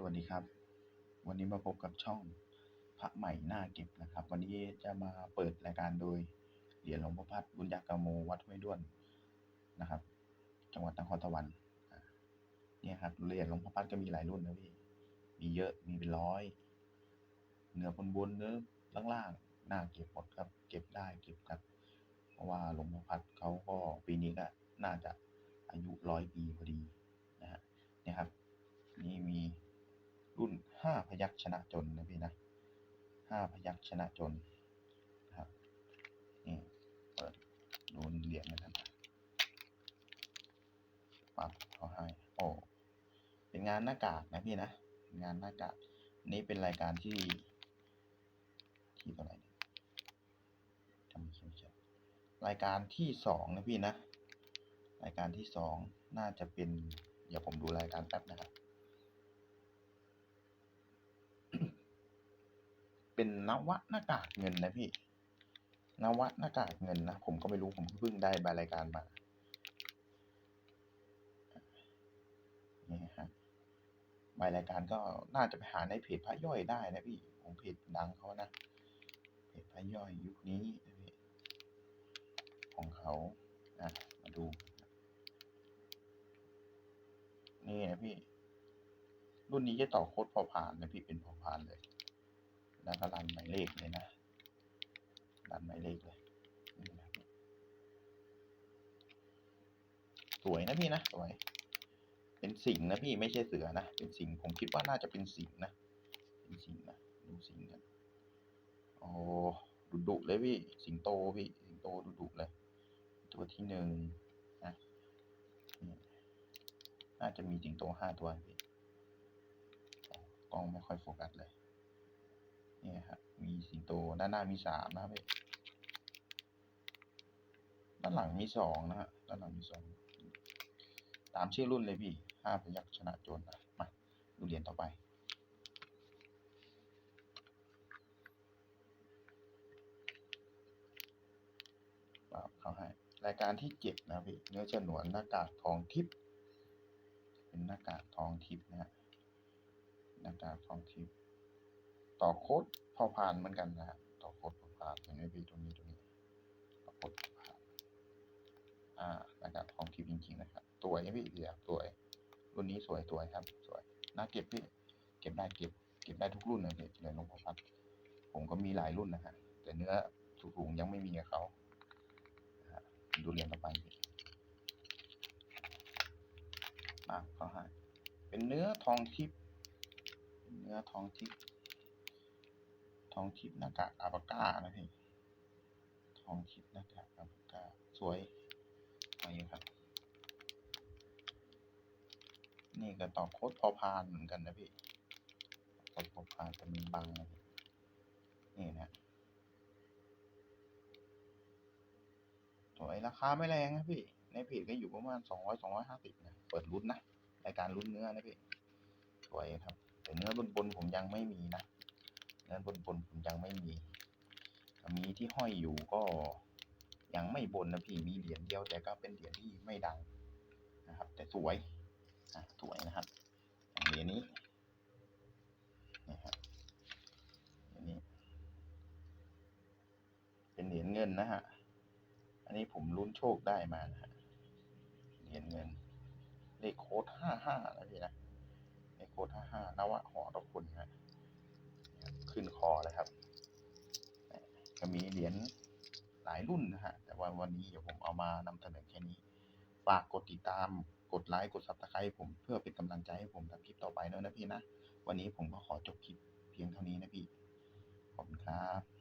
สวัสดีครับ วันนี้มาพบกับช่องพระใหม่หน้าเก็บนะครับ วันนี้จะมาเปิดรายการโดยเหรียญหลวงพ่อพัดบุญญากาโมวัดห้วยด้วนนะครับ จังหวัดนครสวรรค์เนี่ยครับเหรียญหลวงพ่อพัดก็มีหลายรุ่นนะพี่มีเยอะมีเป็นร้อยเนื้อบนบนเนื้อล่างๆหน้าเก็บหมดครับ เก็บได้เก็บครับ เพราะว่าหลวงพ่อพัดเขาก็ปีนี้ก็น่าจะอายุร้อยปีพอดีนะฮะเนี่ยครับ นี่มี รุ่นห้าพยักชนะจนนะพี่นะห้าพยักชนะจนนะครับนี่เปิดดูเหรียญนะครับปับเขาให้โอ้เป็นงานหน้ากากนะพี่นะ งานหน้ากากนี่เป็นรายการที่ ที่เท่าไหร่เนี่ยจำไม่ใช่รายการที่สองนะพี่นะ รายการที่สองน่าจะเป็น เดี๋ยวผมดูรายการแป๊บนะครับ เป็นนวะหน้ากากเงินนะพี่นวะหน้ากากเงินนะผมก็ไม่รู้ผมเพิ่งได้ใบรายการมานี่ฮะใบรายการก็น่าจะไปหาในเพจพระย่อยได้นะพี่ผมเพจดังเขานะเพจพระย่อยยุคนี้ของเขาอะมาดู นี่นะพี่ รุ่นนี้จะต่อโค้ดพอผ่านนะพี่เป็นพอผ่านเลย แล้วก็รันหมายเลขเลยนะ รันหมายเลขเลย สวยนะพี่นะ สวย เป็นสิงนะพี่ไม่ใช่เสือนะ เป็นสิงผมคิดว่าน่าจะเป็นสิงนะ เป็นสิงนะ ดูสิงกันโอ้ดุดุเลยพี่ สิงโตพี่ สิงโตดุดุเลย ตัวที่หนึ่งนะน่าจะมีสิงโตห้าตัวพี่กล้องไม่ค่อยโฟกัสเลย สิงโต ด้านหน้ามีสามนะครับพี่ด้านหลังมีสองนะฮะ ด้านหลังมีสอง ตามชื่อรุ่นเลยพี่ห้าพยักชนะโจรนะมา ดูเหรียญต่อไปปรับเขาให้ รายการที่เจ็ดนะพี่ เนื้อฉนวนหน้ากากทองทิพย์ เป็นหน้ากากทองทิพย์นะฮะ หน้ากากทองทิพย์ ต่อโค้ดพอผ่านเหมือนกันนะฮะต่อโค้ดพอผ่านเห็นไหมพี่ตรงนี้ตรงนี้ต่อโค้ดพอผ่านอ่าน้ากากทองทิพย์จริงๆนะครับสวยนะพี่เดียวสวยรุ่นนี้สวยสวยครับ สวยน่าเก็บพี่เก็บได้เก็บ เก็บได้ทุกรุ่นเลยพี่เลยหลวงพ่อพัดผมก็มีหลายรุ่นนะฮะแต่เนื้อสูงๆยังไม่มีกับเขาดูเหรียญต่อไปพี่มาเขาให้เป็นเนื้อทองทิพย์เนื้อทองทิพย์ ทองทิพย์หน้ากากอาปาก้านะพี่ทองทิพย์หน้ากากอาปาก้าสวยอะไปครับ นี่ก็ต่อโค้ดพอพานเหมือนกันนะพี่โค้ดพอพานแต่มีบังนะพี่นี่นะสวยราคาไม่แรงนะพี่ ในเพจก็อยู่ประมาณสองร้อยสองร้อยห้าสิบนะ เปิดลุ้นนะรายการลุ้นเนื้อนะพี่ สวยครับแต่เนื้อบนบนผมยังไม่มีนะ เนื้อบนบนผมยังไม่มีมีที่ห้อยอยู่ก็ยังไม่บนนะพี่มีเหรียญเดียวแต่ก็เป็นเหรียญที่ไม่ดังนะครับ แต่สวยอะสวยนะครับอย่างเหรียญนี้นะครับเหรียญนี้ เป็นเหรียญเงินนะฮะอันนี้ผมลุ้นโชคได้มานะฮะเหรียญเงินเลขโค้ดห้าห้านะพี่นะเลขโค้ดห้าห้านวะหอตะคุณฮะ ขึ้นคอเลยครับก็มีเหรียญหลายรุ่นนะฮะ แต่ว่าวันนี้เดี๋ยวผมเอามานำเสนอแค่นี้ ฝากกดติดตาม กดไลค์ กดซับสไครต์ผมเพื่อเป็นกำลังใจให้ผมทำคลิปต่อไปเนอะนะพี่นะ วันนี้ผมก็ขอจบคลิปเพียงเท่านี้นะพี่ ขอบคุณครับ